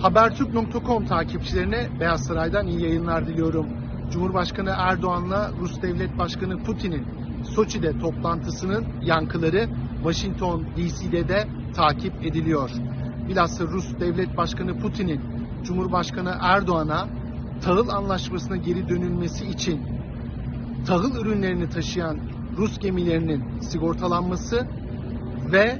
Habertürk.com takipçilerine Beyaz Saray'dan iyi yayınlar diliyorum. Cumhurbaşkanı Erdoğan'la Rus Devlet Başkanı Putin'in Soçi'de toplantısının yankıları Washington DC'de de takip ediliyor. Bilhassa Rus Devlet Başkanı Putin'in Cumhurbaşkanı Erdoğan'a tahıl anlaşmasına geri dönülmesi için tahıl ürünlerini taşıyan Rus gemilerinin sigortalanması ve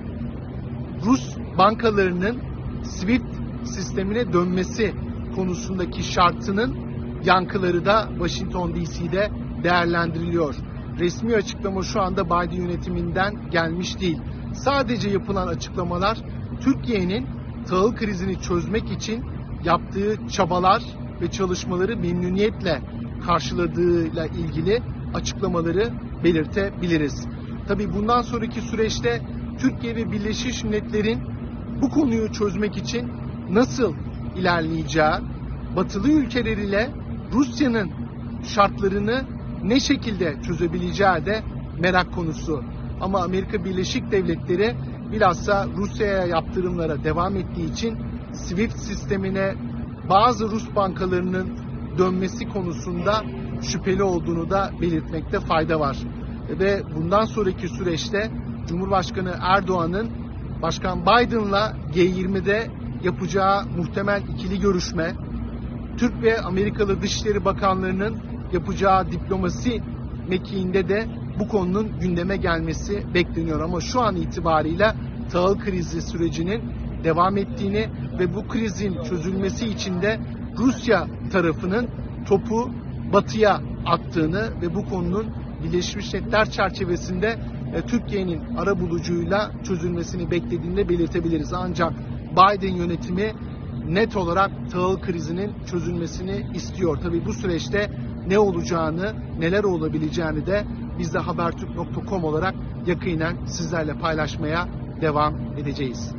Rus bankalarının SWIFT sistemine dönmesi konusundaki şartının yankıları da Washington DC'de değerlendiriliyor. Resmi açıklama şu anda Biden yönetiminden gelmiş değil. Sadece yapılan açıklamalar Türkiye'nin tahıl krizini çözmek için yaptığı çabalar ve çalışmaları memnuniyetle karşıladığıyla ilgili açıklamaları belirtebiliriz. Tabii bundan sonraki süreçte Türkiye ve Birleşmiş Milletler'in bu konuyu çözmek için nasıl ilerleyeceği, batılı ülkeler ile Rusya'nın şartlarını ne şekilde çözebileceği de merak konusu. Ama Amerika Birleşik Devletleri bilhassa Rusya'ya yaptırımlara devam ettiği için SWIFT sistemine bazı Rus bankalarının dönmesi konusunda şüpheli olduğunu da belirtmekte fayda var. Ve bundan sonraki süreçte Cumhurbaşkanı Erdoğan'ın Başkan Biden'la G20'de yapacağı muhtemel ikili görüşme, Türk ve Amerikalı Dışişleri Bakanlarının yapacağı diplomasi mekiğinde de bu konunun gündeme gelmesi bekleniyor. Ama şu an itibariyle tahıl krizi sürecinin devam ettiğini ve bu krizin çözülmesi için de Rusya tarafının topu batıya attığını ve bu konunun Birleşmiş Milletler çerçevesinde e, Türkiye'nin ara bulucuyla çözülmesini beklediğini belirtebiliriz. Ancak Biden yönetimi net olarak tahıl krizinin çözülmesini istiyor. Tabii bu süreçte ne olacağını, neler olabileceğini de biz de habertürk.com olarak yakinen sizlerle paylaşmaya devam edeceğiz.